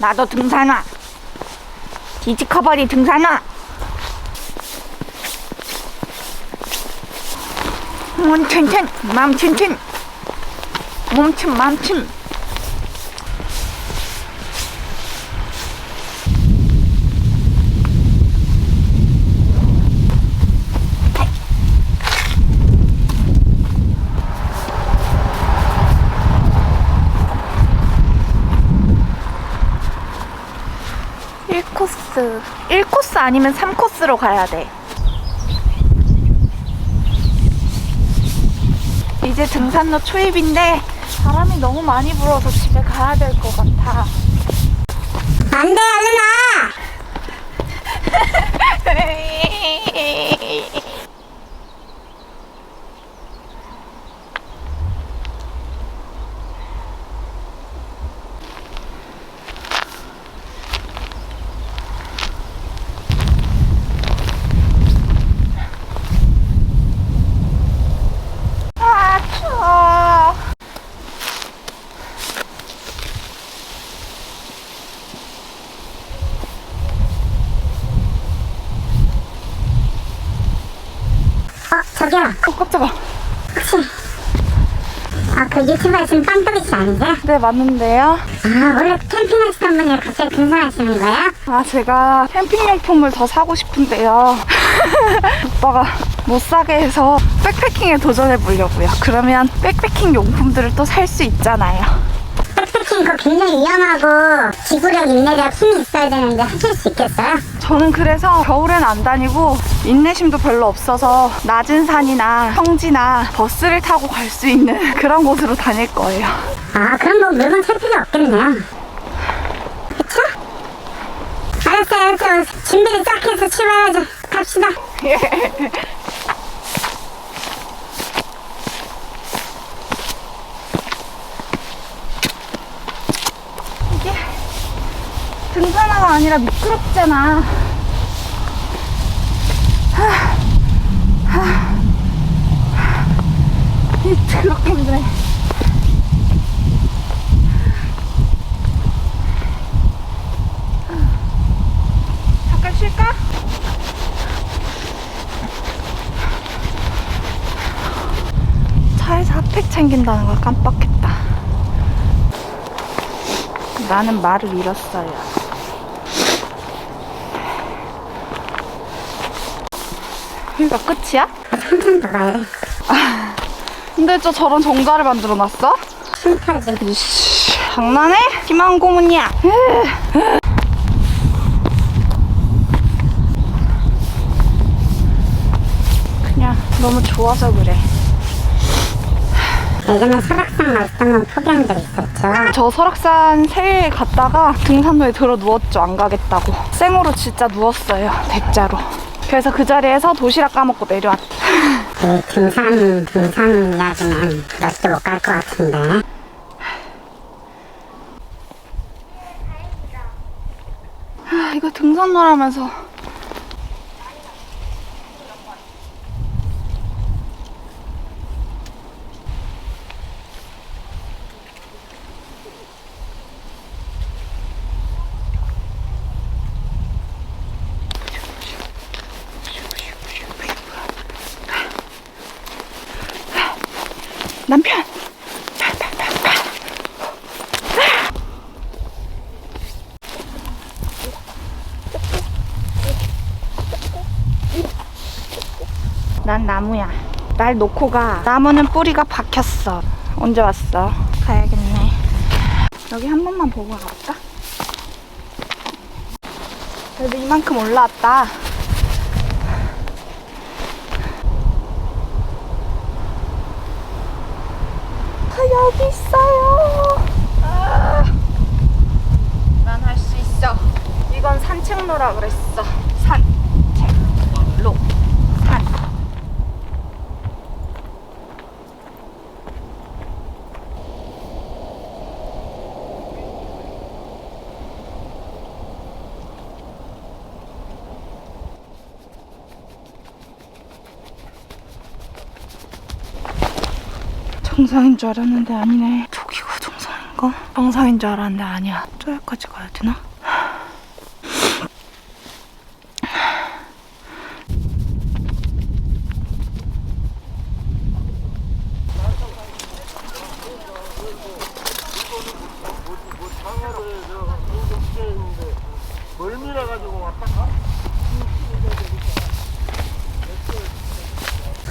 나도 등산화. 디지커버리 등산화. 몸 튼튼, 마음 튼튼. 몸 튼, 마음 튼. 일 코스 1코스 아니면 3코스로 가야 돼. 이제 등산로 초입인데 바람이 너무 많이 불어서 집에 가야 될 것 같아. 안 돼, 얼른 와! 아, 추워. 어, 저기요. 혹시, 아, 그 유튜버에 지금 빵떡이 씨 아니세요? 네, 맞는데요. 아, 원래 캠핑하시던 분이 갑자기 등산하시는 거예요? 아, 제가 캠핑용품을 더 사고 싶은데요. 오빠가 못 사게 해서 백패킹에 도전해 보려고요. 그러면 백패킹 용품들을 또 살 수 있잖아요. 백패킹 그거 굉장히 위험하고 지구력, 인내력, 힘이 있어야 되는데 하실 수 있겠어요? 저는 그래서 겨울엔 안 다니고 인내심도 별로 없어서 낮은 산이나 평지나 버스를 타고 갈 수 있는 그런 곳으로 다닐 거예요. 아, 그럼 뭐 물건 살 필요 없겠네요. 그쵸? 알았어요, 알았어요. 준비를 쫙 해서 출발하자. 갑시다. 이 게 등산화가 아니라 이 더럽게 힘드네. 잠깐 쉴까? 차에서 핫팩 챙긴다는 걸 깜빡했다. 나는 말을 잃었어요. 여기가 끝이야? 한참 더 가야 돼. 근데 저 저런 정자를 만들어 놨어? 이씨, 장난해? 희망 고문이야. 그냥 너무 좋아서 그래. 예전에 설악산 건 포기한 적 있었죠. 저 설악산 새해 갔다가 등산로에 들어 누웠죠. 안 가겠다고. 생으로 진짜 누웠어요. 대자로. 그래서 그 자리에서 도시락 까먹고 내려왔다. 그 등산, 등산 이야기는 몇도 못 갈 것 같은데. 아, 이거 등산로라면서. 남편! 난 나무야. 날 놓고 가. 나무는 뿌리가 박혔어. 언제 왔어? 가야겠네. 여기 한 번만 보고 갈까? 그래도 이만큼 올라왔다. 여기 있어요. 난할 수 있어. 이건 산책로라 그랬어. 산책로. 산. 정상인 줄 알았는데 아니네. 저기가 정상인가? 정상인 줄 알았는데 아니야. 저기까지 가야 되나? 멀미나 가지고 왔다 가?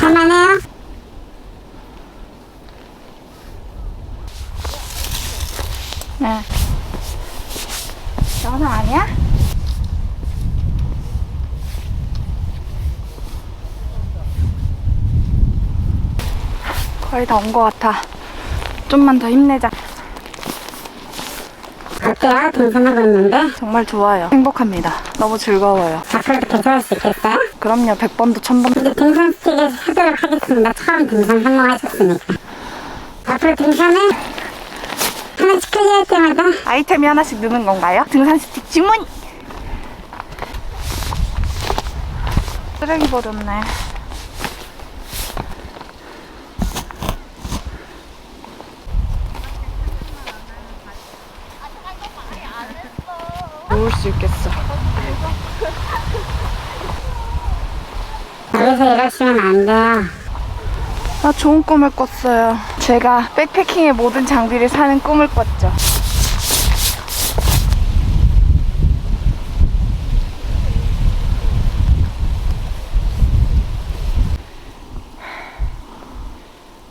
할만해요? 네. 정상 아니야? 거의 다 온 것 같아. 좀만 더 힘내자. 어때요? 등산하고 있는데? 정말 좋아요. 행복합니다. 너무 즐거워요. 앞으로도 괜찮을 수 있겠어요? 그럼요. 100번도 1000번. 이제 등산 스틱을 하도록 하겠습니다. 처음 등산 성공하셨으니까. 앞으로 등산은 하나씩 클리어할 때마다 아이템이 하나씩 느는 건가요? 등산 스틱 주문! 쓰레기 버렸네. 놓을 수 있겠어. 여기서 이러시면 안 돼요. 나 좋은 꿈을 꿨어요. 제가 백패킹의 모든 장비를 사는 꿈을 꿨죠.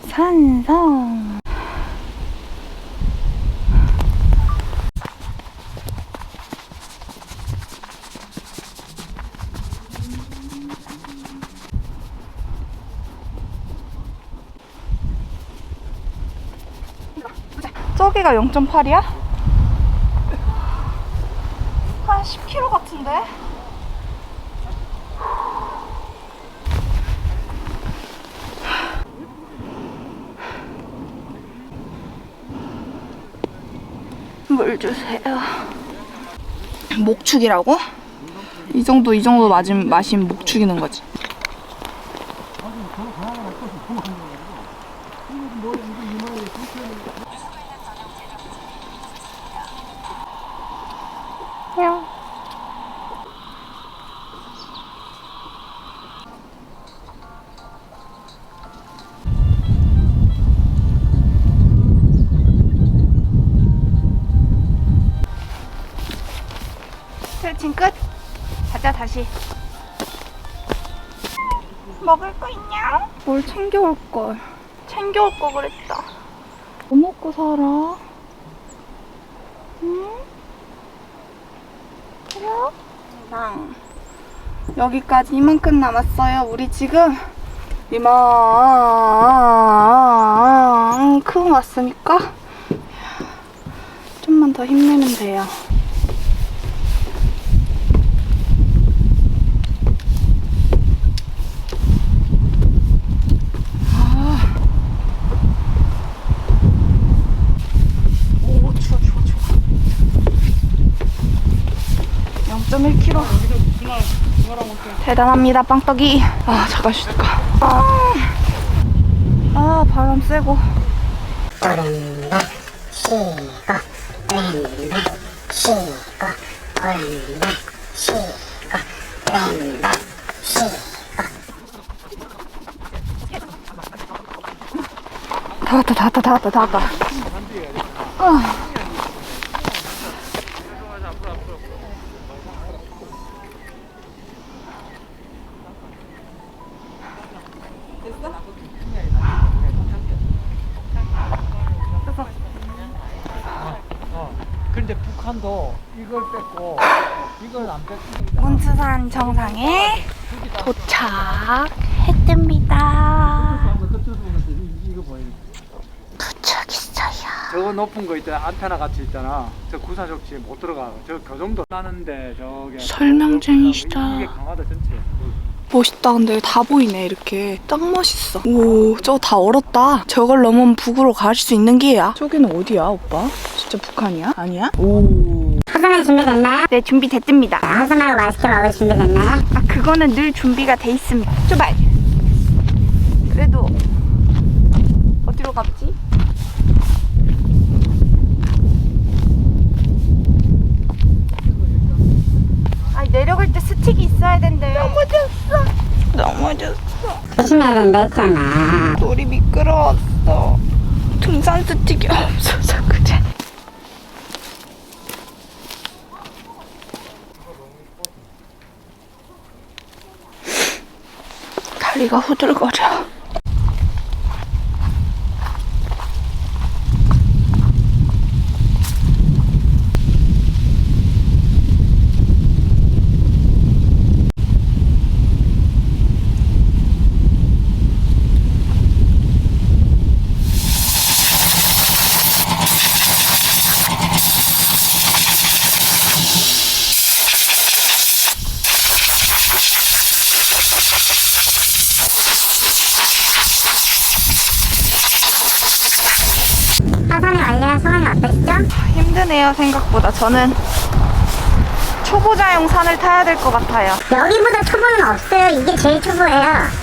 산성. 저기가 0.8이야? 한 10km 같은데? 물 주세요. 목축이라고? 이 정도 이 정도 맞으면 마시면 목 축이는 거지. 냥. 스트레칭 끝. 가자 다시. 먹을 거 있냐? 뭘 챙겨올 걸. 챙겨올 거 그랬다. 뭐 먹고 살아? 그래? 랑 여기까지 이만큼 남았어요. 우리 지금 이만큼 왔으니까 좀만 더 힘내면 돼요. 오, 추워, 추워, 추워. 0.1km. 대단합니다, 빵떡이. 아, 잠깐 쉴까. 아, 아 바람 세고. 오른발 쉬고 왼발 쉬고 오른발 쉬고 왼발 쉬고 다 왔다, 다 왔다, 다 왔다, 다 왔다. 아. 북한도 이걸 뺐고 이걸 안 뺐고 문수산 정상에 도착했답니다. 도착했어요. 저거 높은 거 있잖아 안테나 같이 있잖아. 저 구사적지 못 들어가. 저그 정도 나는데 저게 설명쟁이시다. 이게 강화도 전체. 멋있다. 근데 다 보이네, 이렇게. 딱 멋있어. 오, 저거 다 얼었다. 저걸 넘으면 북으로 갈 수 있는 길이야. 저기는 어디야, 오빠? 진짜 북한이야? 아니야? 오. 허전할 준비됐나요? 네, 준비됐답니다. 허전하고 맛있게 먹을 준비됐나요? 아, 그거는 늘 준비가 돼 있습니다. 출발! 그래도, 어디로 가지? 내려갈 때 스틱이 있어야 된대. 넘어졌어. 넘어졌어. 된다 했잖아. 돌이 미끄러웠어. 등산 스틱이 없어서 그래. 다리가 후들거려. 하산이 완료한 소감이 어떠시죠? 힘드네요, 생각보다. 저는 초보자용 산을 타야 될 것 같아요. 여기보다 초보는 없어요. 이게 제일 초보예요.